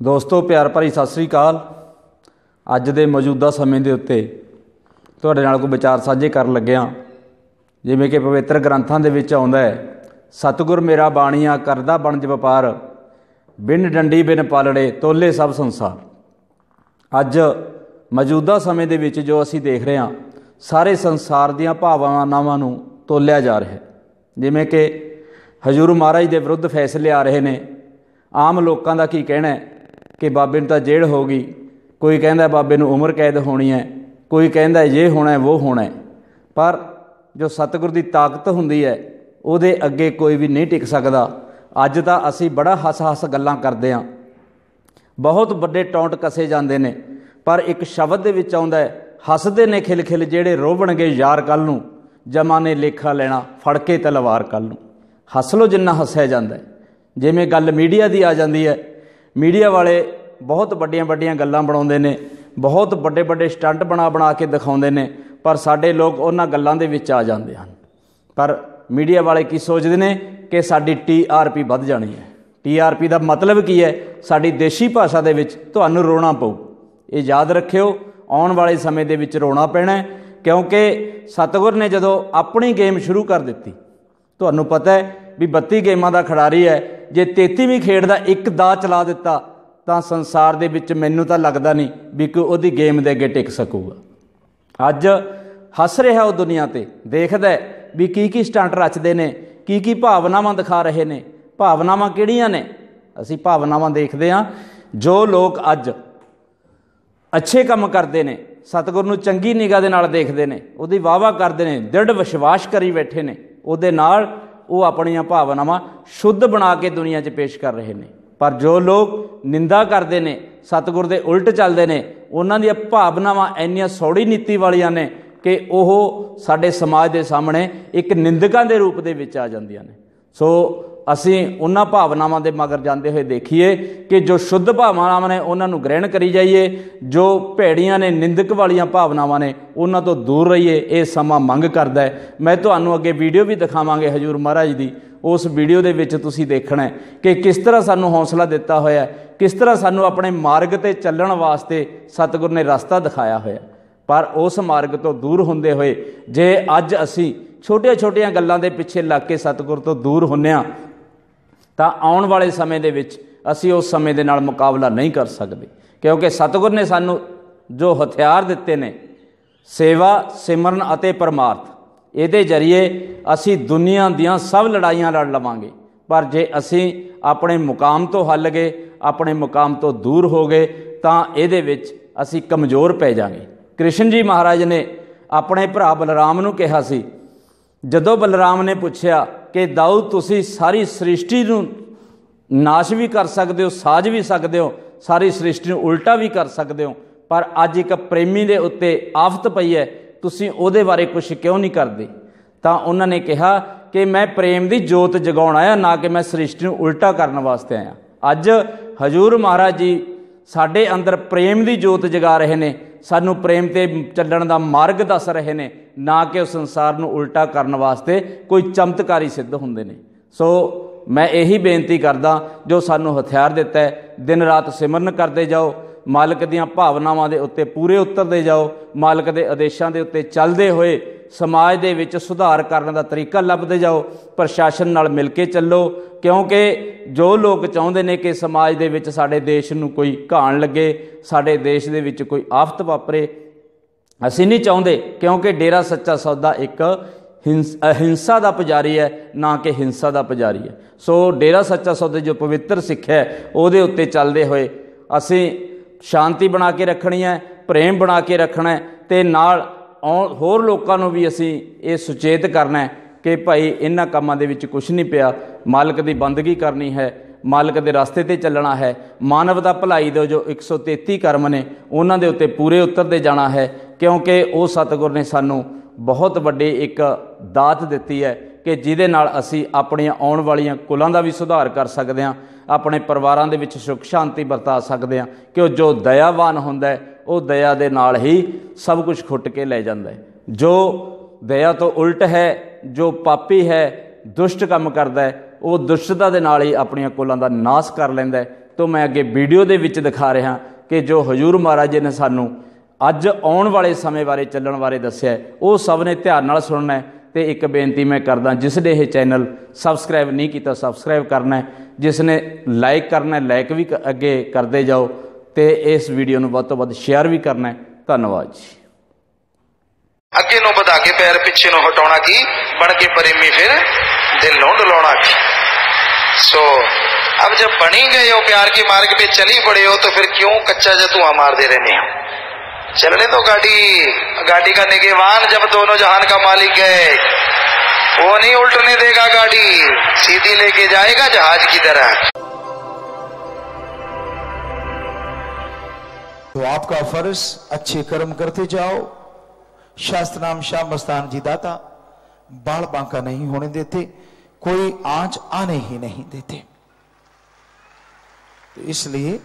ਦੋਸਤੋ, ਪਿਆਰ ਭਰੀ ਸਤਿ ਸ੍ਰੀ ਅਕਾਲ। ਅੱਜ ਦੇ ਮੌਜੂਦਾ ਸਮੇਂ ਦੇ ਉੱਤੇ ਤੁਹਾਡੇ ਨਾਲ ਕੋਈ ਵਿਚਾਰ ਸਾਂਝੇ ਕਰਨ ਲੱਗਿਆ ਜਿਵੇਂ ਕਿ ਪਵਿੱਤਰ ਗ੍ਰੰਥਾਂ ਦੇ ਵਿੱਚ ਆਉਂਦਾ ਹੈ, ਸਤਿਗੁਰ ਮੇਰਾ ਬਾਣੀਆ ਕਰਦਾ ਬਣਜ ਵਪਾਰ, ਬਿਨ ਡੰਡੀ ਬਿਨ ਪਾਲੜੇ ਤੋਲੇ ਸਭ ਸੰਸਾਰ। ਅੱਜ ਮੌਜੂਦਾ ਸਮੇਂ ਦੇ ਵਿੱਚ ਜੋ ਅਸੀਂ ਦੇਖ ਰਹੇ ਹਾਂ, ਸਾਰੇ ਸੰਸਾਰ ਦੀਆਂ ਭਾਵਨਾਵਾਂ ਨੂੰ ਤੋਲਿਆ ਜਾ ਰਿਹਾ ਹੈ। ਜਿਵੇਂ ਕਿ ਹਜੂਰ ਮਹਾਰਾਜ ਦੇ ਵਿਰੁੱਧ ਫੈਸਲੇ ਆ ਰਹੇ ਨੇ ਆਮ ਲੋਕਾਂ ਦਾ ਕੀ ਕਹਿਣਾ ਕਿ ਬਾਬੇ ਨੂੰ ਤਾਂ ਜੇਲ੍ਹ ਹੋ ਗਈ। ਕੋਈ ਕਹਿੰਦਾ ਬਾਬੇ ਨੂੰ ਉਮਰ ਕੈਦ ਹੋਣੀ ਹੈ। ਕੋਈ ਕਹਿੰਦਾ ਇਹ ਹੋਣਾ ਹੈ ਉਹ ਹੋਣਾ ਪਰ ਜੋ ਸਤਿਗੁਰ ਦੀ ਤਾਕਤ ਹੁੰਦੀ ਹੈ, ਉਹਦੇ ਅੱਗੇ ਕੋਈ ਵੀ ਨਹੀਂ ਟਿਕ ਸਕਦਾ। ਅੱਜ ਤਾਂ ਅਸੀਂ ਬੜਾ ਹੱਸ-ਹੱਸ ਗੱਲਾਂ ਕਰਦੇ ਹਾਂ। ਬਹੁਤ ਵੱਡੇ ਟੌਂਟ ਕਸੇ ਜਾਂਦੇ ਨੇ। ਪਰ ਇੱਕ ਸ਼ਬਦ ਦੇ ਵਿੱਚ ਆਉਂਦਾ ਹੱਸਦੇ ਨੇ ਖਿਲਖਿਲ ਜਿਹੜੇ ਰੋਵਣਗੇ ਯਾਰ ਕੱਲ ਨੂੰ। ਜਮਾ ਨੇ ਲੇਖਾ ਲੈਣਾ ਫੜ ਕੇ ਤਲਵਾਰ ਕੱਲ ਨੂੰ। ਹੱਸ ਲੋ ਜਿੰਨਾ ਹੱਸਿਆ ਜਾਂਦਾ ਹੈ। ਜਿਵੇਂ ਗੱਲ ਮੀਡੀਆ ਦੀ ਆ ਜਾਂਦੀ ਹੈ, ਮੀਡੀਆ ਵਾਲੇ ਬਹੁਤ ਵੱਡੀਆਂ ਵੱਡੀਆਂ ਗੱਲਾਂ ਬਣਾਉਂਦੇ ਨੇ, ਬਹੁਤ ਵੱਡੇ ਵੱਡੇ ਸਟੰਟ ਬਣਾ ਬਣਾ ਕੇ ਦਿਖਾਉਂਦੇ ਨੇ, ਪਰ ਸਾਡੇ ਲੋਕ ਉਹਨਾਂ ਗੱਲਾਂ ਦੇ ਵਿੱਚ ਆ ਜਾਂਦੇ ਹਨ। ਪਰ ਮੀਡੀਆ ਵਾਲੇ ਕੀ ਸੋਚਦੇ ਨੇ ਕਿ ਸਾਡੀ ਟੀਆਰਪੀ ਵੱਧ ਜਾਣੀ ਹੈ। ਟੀਆਰਪੀ ਦਾ ਮਤਲਬ ਕੀ ਹੈ? ਸਾਡੀ ਦੇਸ਼ੀ ਭਾਸ਼ਾ ਦੇ ਵਿੱਚ ਤੁਹਾਨੂੰ ਰੋਣਾ ਪਊ। ਇਹ ਯਾਦ ਰੱਖਿਓ, ਆਉਣ ਵਾਲੇ ਸਮੇਂ ਦੇ ਵਿੱਚ ਰੋਣਾ ਪੈਣਾ ਕਿਉਂਕਿ ਸਤਗੁਰ ਨੇ ਜਦੋਂ ਆਪਣੀ ਗੇਮ ਸ਼ੁਰੂ ਕਰ ਦਿੱਤੀ, ਤੁਹਾਨੂੰ ਪਤਾ ਹੈ ਵੀ 32 ਗੇਮਾਂ ਦਾ ਖਿਡਾਰੀ ਹੈ ਜੇ 33ਵੀਂ ਖੇਡ ਦਾ ਇੱਕ ਦਾ ਚਲਾ ਦਿੱਤਾ, ਤਾਂ ਸੰਸਾਰ ਦੇ ਵਿੱਚ ਮੈਨੂੰ ਤਾਂ ਲੱਗਦਾ ਨਹੀਂ ਵੀ ਕੋਈ ਉਹਦੀ ਗੇਮ ਦੇ ਅੱਗੇ ਟਿਕ ਸਕੂਗਾ। ਅੱਜ ਹੱਸ ਰਿਹਾ ਉਹ ਦੁਨੀਆ ਤੇ, ਦੇਖਦਾ ਵੀ ਕੀ ਕੀ ਸਟੰਟ ਰਚਦੇ ਨੇ, ਕੀ ਕੀ ਭਾਵਨਾਵਾਂ ਦਿਖਾ ਰਹੇ ਨੇ। ਭਾਵਨਾਵਾਂ ਕਿਹੜੀਆਂ ਨੇ? ਅਸੀਂ ਭਾਵਨਾਵਾਂ ਦੇਖਦੇ ਹਾਂ। ਜੋ ਲੋਕ ਅੱਜ ਅੱਛੇ ਕੰਮ ਕਰਦੇ ਨੇ, ਸਤਿਗੁਰ ਨੂੰ ਚੰਗੀ ਨਿਗਾਹ ਦੇ ਨਾਲ ਦੇਖਦੇ ਨੇ, ਉਹਦੀ ਵਾਵਾ ਕਰਦੇ ਨੇ, ਦ੍ਰਿੜ ਵਿਸ਼ਵਾਸ ਕਰੀ ਬੈਠੇ ਨੇ, ਉਹਦੇ ਨਾਲ ਉਹ ਆਪਣੀਆਂ ਭਾਵਨਾਵਾਂ ਸ਼ੁੱਧ ਬਣਾ ਕੇ ਦੁਨੀਆ 'ਚ ਪੇਸ਼ ਕਰ ਰਹੇ ਨੇ। ਪਰ ਜੋ ਲੋਕ ਨਿੰਦਾ ਕਰਦੇ ਨੇ, ਸਤਿਗੁਰ ਦੇ ਉਲਟ ਚੱਲਦੇ ਨੇ, ਉਹਨਾਂ ਦੀਆਂ ਭਾਵਨਾਵਾਂ ਇੰਨੀਆਂ ਸੌੜੀ ਨੀਤੀ ਵਾਲੀਆਂ ਨੇ ਕਿ ਉਹ ਸਾਡੇ ਸਮਾਜ ਦੇ ਸਾਹਮਣੇ ਇੱਕ ਨਿੰਦਕਾਂ ਦੇ ਰੂਪ ਦੇ ਵਿੱਚ ਆ ਜਾਂਦੀਆਂ ਨੇ। ਸੋ ਅਸੀਂ ਉਹਨਾਂ ਭਾਵਨਾਵਾਂ ਦੇ ਮਗਰ ਜਾਂਦੇ ਹੋਏ ਦੇਖੀਏ ਕਿ ਜੋ ਸ਼ੁੱਧ ਭਾਵਨਾਵਾਂ ਨੇ ਉਹਨਾਂ ਨੂੰ ਗ੍ਰਹਿਣ ਕਰੀ ਜਾਈਏ, ਜੋ ਭੇੜੀਆਂ ਨੇ, ਨਿੰਦਕ ਵਾਲੀਆਂ ਭਾਵਨਾਵਾਂ ਨੇ, ਉਹਨਾਂ ਤੋਂ ਦੂਰ ਰਹੀਏ, ਇਹ ਸਮਾਂ ਮੰਗ ਕਰਦਾ ਹੈ। ਮੈਂ ਤੁਹਾਨੂੰ ਅੱਗੇ ਵੀਡੀਓ ਵੀ ਦਿਖਾਵਾਂਗੇ ਹਜੂਰ ਮਹਾਰਾਜ ਦੀ। ਉਸ ਵੀਡੀਓ ਦੇ ਵਿੱਚ ਤੁਸੀਂ ਦੇਖਣਾ ਹੈ ਕਿ ਕਿਸ ਤਰ੍ਹਾਂ ਸਾਨੂੰ ਹੌਸਲਾ ਦਿੱਤਾ ਹੋਇਆ ਕਿਸ ਤਰ੍ਹਾਂ ਸਾਨੂੰ ਆਪਣੇ ਮਾਰਗ ਤੇ ਚੱਲਣ ਵਾਸਤੇ ਸਤਿਗੁਰ ਨੇ ਰਸਤਾ ਦਿਖਾਇਆ ਹੋਇਆ ਪਰ ਉਸ ਮਾਰਗ ਤੋਂ ਦੂਰ ਹੁੰਦੇ ਹੋਏ, ਜੇ ਅੱਜ ਅਸੀਂ ਛੋਟੀਆਂ-ਛੋਟੀਆਂ ਗੱਲਾਂ ਦੇ ਪਿੱਛੇ ਲੱਗ ਕੇ ਸਤਿਗੁਰ ਤੋਂ ਦੂਰ ਹੁੰਨੇ ਆ ਤਾਂ ਆਉਣ ਵਾਲੇ ਸਮੇਂ ਦੇ ਵਿੱਚ ਅਸੀਂ ਉਸ ਸਮੇਂ ਦੇ ਨਾਲ ਮੁਕਾਬਲਾ ਨਹੀਂ ਕਰ ਸਕਦੇ। ਕਿਉਂਕਿ ਸਤਿਗੁਰ ਨੇ ਸਾਨੂੰ ਜੋ ਹਥਿਆਰ ਦਿੱਤੇ ਨੇ, ਸੇਵਾ, ਸਿਮਰਨ ਅਤੇ ਪਰਮਾਰਥ, ਇਹਦੇ ਜ਼ਰੀਏ ਅਸੀਂ ਦੁਨੀਆ ਦੀਆਂ ਸਭ ਲੜਾਈਆਂ ਲੜ ਲਵਾਂਗੇ। ਪਰ ਜੇ ਅਸੀਂ ਆਪਣੇ ਮੁਕਾਮ ਤੋਂ ਹੱਲ ਗਏ, ਆਪਣੇ ਮੁਕਾਮ ਤੋਂ ਦੂਰ ਹੋ ਗਏ, ਤਾਂ ਇਹਦੇ ਵਿੱਚ ਅਸੀਂ ਕਮਜ਼ੋਰ ਪੈ ਜਾਾਂਗੇ। ਕ੍ਰਿਸ਼ਨ ਜੀ ਮਹਾਰਾਜ ਨੇ ਆਪਣੇ ਭਰਾ ਬਲਰਾਮ ਨੂੰ ਕਿਹਾ ਸੀ, ਜਦੋਂ ਬਲਰਾਮ ਨੇ ਪੁੱਛਿਆ ਕਿ ਦਾਊ ਤੁਸੀਂ ਸਾਰੀ ਸ੍ਰਿਸ਼ਟੀ ਨੂੰ ਨਾਸ਼ ਵੀ ਕਰ ਸਕਦੇ ਹੋ, ਸਾਜ ਵੀ ਸਕਦੇ ਹੋ, ਸਾਰੀ ਸ੍ਰਿਸ਼ਟੀ ਨੂੰ ਉਲਟਾ ਵੀ ਕਰ ਸਕਦੇ ਹੋ, ਪਰ ਅੱਜ ਇੱਕ ਪ੍ਰੇਮੀ ਦੇ ਉੱਤੇ ਆਫਤ ਪਈ ਹੈ, ਤੁਸੀਂ ਉਹਦੇ ਬਾਰੇ ਕੁਝ ਕਿਉਂ ਨਹੀਂ ਕਰਦੇ? ਤਾਂ ਉਹਨਾਂ ਨੇ ਕਿਹਾ ਕਿ ਮੈਂ ਪ੍ਰੇਮ ਦੀ ਜੋਤ ਜਗਾਉਣ ਆਇਆ, ਨਾ ਕਿ ਮੈਂ ਸ੍ਰਿਸ਼ਟੀ ਨੂੰ ਉਲਟਾ ਕਰਨ ਵਾਸਤੇ ਆਇਆ। ਅੱਜ ਹਜੂਰ ਮਹਾਰਾਜ ਜੀ ਸਾਡੇ ਅੰਦਰ ਪ੍ਰੇਮ ਦੀ ਜੋਤ ਜਗਾ ਰਹੇ ਨੇ ਸਾਨੂੰ ਪ੍ਰੇਮ ਤੇ ਚੱਲਣ ਦਾ ਮਾਰਗ ਦੱਸ ਰਹੇ ਨੇ, ਨਾ ਕਿ ਉਸ ਸੰਸਾਰ ਨੂੰ ਉਲਟਾ ਕਰਨ ਵਾਸਤੇ ਕੋਈ ਚਮਤਕਾਰੀ ਸਿੱਧ ਹੁੰਦੇ ਨੇ। ਸੋ ਮੈਂ ਇਹੀ ਬੇਨਤੀ ਕਰਦਾ, ਜੋ ਸਾਨੂੰ ਹਥਿਆਰ ਦਿੱਤਾ ਹੈ, ਦਿਨ ਰਾਤ ਸਿਮਰਨ ਕਰਦੇ ਜਾਓ, ਮਾਲਕ ਦੀਆਂ ਭਾਵਨਾਵਾਂ ਦੇ ਉੱਤੇ ਪੂਰੇ ਉਤਰਦੇ ਜਾਓ, ਮਾਲਕ ਦੇ ਆਦੇਸ਼ਾਂ ਦੇ ਉੱਤੇ ਚੱਲਦੇ ਹੋਏ ਸਮਾਜ ਦੇ ਵਿੱਚ ਸੁਧਾਰ ਕਰਨ ਦਾ ਤਰੀਕਾ ਲੱਭਦੇ ਜਾਓ, ਪ੍ਰਸ਼ਾਸਨ ਨਾਲ ਮਿਲ ਕੇ ਚੱਲੋ, ਕਿਉਂਕਿ ਜੋ ਲੋਕ ਚਾਹੁੰਦੇ ਨੇ ਕਿ ਸਮਾਜ ਦੇ ਵਿੱਚ ਸਾਡੇ ਦੇਸ਼ ਨੂੰ ਕੋਈ ਘਾਣ ਲੱਗੇ, ਸਾਡੇ ਦੇਸ਼ ਦੇ ਵਿੱਚ ਕੋਈ ਆਫਤ ਵਾਪਰੇ, ਅਸੀਂ ਨਹੀਂ ਚਾਹੁੰਦੇ, ਕਿਉਂਕਿ ਡੇਰਾ ਸੱਚਾ ਸੌਦਾ ਇੱਕ ਹਿੰਸਾ ਦਾ ਪੁਜਾਰੀ ਹੈ, ਨਾ ਕਿ ਹਿੰਸਾ ਦਾ ਪੁਜਾਰੀ ਹੈ। ਸੋ ਡੇਰਾ ਸੱਚਾ ਸੌਦਾ ਜੋ ਪਵਿੱਤਰ ਸਿੱਖਿਆ ਹੈ, ਉਹਦੇ ਉੱਤੇ ਚੱਲਦੇ ਹੋਏ ਅਸੀਂ ਸ਼ਾਂਤੀ ਬਣਾ ਕੇ ਰੱਖਣੀ ਹੈ, ਪ੍ਰੇਮ ਬਣਾ ਕੇ ਰੱਖਣਾ ਹੈ ਤੇ ਨਾਲ ਹੋਰ ਲੋਕਾਂ ਨੂੰ ਵੀ ਅਸੀਂ ਇਹ ਸੁਚੇਤ ਕਰਨਾ ਹੈ ਕਿ ਭਾਈ ਇਹਨਾਂ ਕੰਮਾਂ ਦੇ ਵਿੱਚ ਕੁਝ ਨਹੀਂ ਪਿਆ। ਮਾਲਕ ਦੀ ਬੰਦਗੀ ਕਰਨੀ ਹੈ, ਮਾਲਕ ਦੇ ਰਸਤੇ ਤੇ ਚੱਲਣਾ ਹੈ। ਮਾਨਵਤਾ ਭਲਾਈ ਦੇ ਜੋ 133 ਕਰਮ ਨੇ, ਉਹਨਾਂ ਦੇ ਉੱਤੇ ਪੂਰੇ ਉਤਰਦੇ ਜਾਣਾ ਹੈ, ਕਿਉਂਕਿ ਉਹ ਸਤਿਗੁਰ ਨੇ ਸਾਨੂੰ ਬਹੁਤ ਵੱਡੀ ਇੱਕ ਦਾਤ ਦਿੱਤੀ ਹੈ ਕਿ ਜਿਹਦੇ ਨਾਲ ਅਸੀਂ ਆਪਣੀਆਂ ਆਉਣ ਵਾਲੀਆਂ ਕੁਲਾਂ ਦਾ ਵੀ ਸੁਧਾਰ ਕਰ ਸਕਦੇ ਹਾਂ, ਆਪਣੇ ਪਰਿਵਾਰਾਂ ਦੇ ਵਿੱਚ ਸੁਖ ਸ਼ਾਂਤੀ ਵਰਤਾ ਸਕਦੇ ਹਾਂ, ਕਿ ਉਹ ਜੋ ਦਇਆਵਾਨ ਹੁੰਦਾ ਉਹ ਦਇਆ ਦੇ ਨਾਲ ਹੀ ਸਭ ਕੁਝ ਖੁੱਟ ਕੇ ਲੈ ਜਾਂਦਾ ਹੈ। ਜੋ ਦਇਆ ਤੋਂ ਉਲਟ ਹੈ, ਜੋ ਪਾਪੀ ਹੈ, ਦੁਸ਼ਟ ਕੰਮ ਕਰਦਾ ਹੈ, ਉਹ ਦੁਸ਼ਟਤਾ ਦੇ ਨਾਲ ਹੀ ਆਪਣੀਆਂ ਕੁਲਾਂ ਦਾ ਨਾਸ਼ ਕਰ ਲੈਂਦਾ ਹੈ। ਤੋਂ ਮੈਂ ਅੱਗੇ ਵੀਡੀਓ ਦੇ ਵਿੱਚ ਦਿਖਾ ਰਿਹਾ ਕਿ ਜੋ ਹਜੂਰ ਮਹਾਰਾਜ ਜੀ ਨੇ ਸਾਨੂੰ ਅੱਜ ਆਉਣ ਵਾਲੇ ਸਮੇਂ ਬਾਰੇ, ਚੱਲਣ ਬਾਰੇ ਦੱਸਿਆ ਉਹ ਸਭ ਨੇ ਧਿਆਨ ਨਾਲ ਸੁਣਨਾ ਹੈ। ਤੇ ਇੱਕ ਬੇਨਤੀ ਮੈਂ ਕਰਦਾ, ਜਿਸ ਨੇ ਇਹ ਚੈਨਲ ਸਬਸਕ੍ਰਾਈਬ ਨਹੀਂ ਕੀਤਾ, ਸਬਸਕ੍ਰਾਈਬ ਕਰਨਾ ਹੈ। ਜਿਸ ਨੇ ਲਾਈਕ ਕਰਨਾ ਹੈ, ਲਾਈਕ ਵੀ ਕ- ਅੱਗੇ ਕਰਦੇ ਜਾਓ। ਤੇ ਇਸ ਵੀਡੀਓ ਨੂੰ ਵੱਧ ਤੋਂ ਵੱਧ ਸ਼ੇਅਰ ਵੀ ਕਰਨਾ ਹੈ ਧੰਨਵਾਦ ਜੀ ਅੱਗੇ ਨੂੰ ਵਧਾ ਕੇ ਪੈਰ ਪਿੱਛੇ ਨੂੰ ਹਟਾਉਣਾ ਕੀ ਬਣ ਕੇ ਪ੍ਰੇਮੀ ਫਿਰ ਦਿਲ ਨੂੰ ਡਲਾਉਣਾ ਕੀ सो अब जब बन ही गए हो प्यार के मार्ग पे चल ही पड़े हो तो फिर क्यों कच्चा जो धुआं मारते रहने हो चलने दो गाड़ी गाड़ी का निगेवान जब दोनों जहान का मालिक है वो नहीं उल्टने देगा गाड़ी सीधी लेके जाएगा जहाज की तरह तो आपका फ़र्ज़, अच्छे कर्म करते जाओ। शास्त्र नाम श्याम मस्तान जी दाता, बाल बांका नहीं होने देते, कोई आँच आने ही नहीं देते। तो इसलिए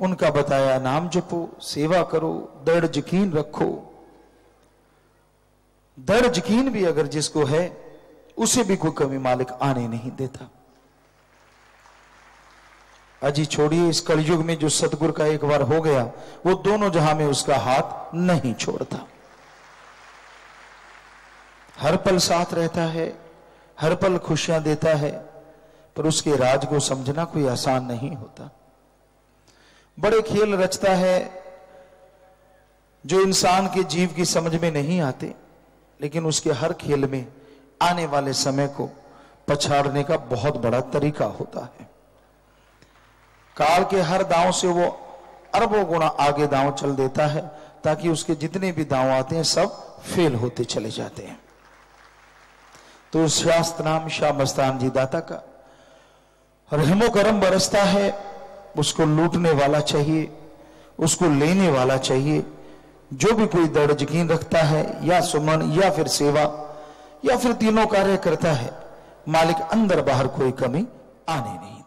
उनका बताया, नाम जपो, सेवा करो, दृढ़ यकीन रखो। दृढ़ यकीन भी अगर जिसको है, उसे भी कोई कमी मालिक आने नहीं देता। अजी छोड़िए, इस कलयुग में जो सतगुरु का एक बार हो गया, वो दोनों जहाँ में उसका हाथ नहीं छोड़ता। हर पल साथ रहता है, हर पल खुशियाँ देता है, पर उसके राज को समझना कोई आसान नहीं होता। बड़े खेल रचता है, जो इंसान के जीव की समझ में नहीं आते, लेकिन उसके हर खेल में आने वाले समय को पछाड़ने का बहुत बड़ा तरीका होता है। काल के हर दांव से वो अरबों गुना आगे दांव चल देता है, ताकि उसके जितने भी दांव आते हैं, सब फेल होते चले जाते हैं। तो शास्त्र नाम शाह मस्तान जी दाता का, रहमो करम बरसता है, उसको लूटने वाला चाहिए, उसको लेने वाला चाहिए, जो भी कोई दृढ़ यकीन रखता है, या सुमन, या फिर सेवा, या फिर तीनों कार्य करता है, मालिक अंदर बाहर कोई कमी आने नहीं।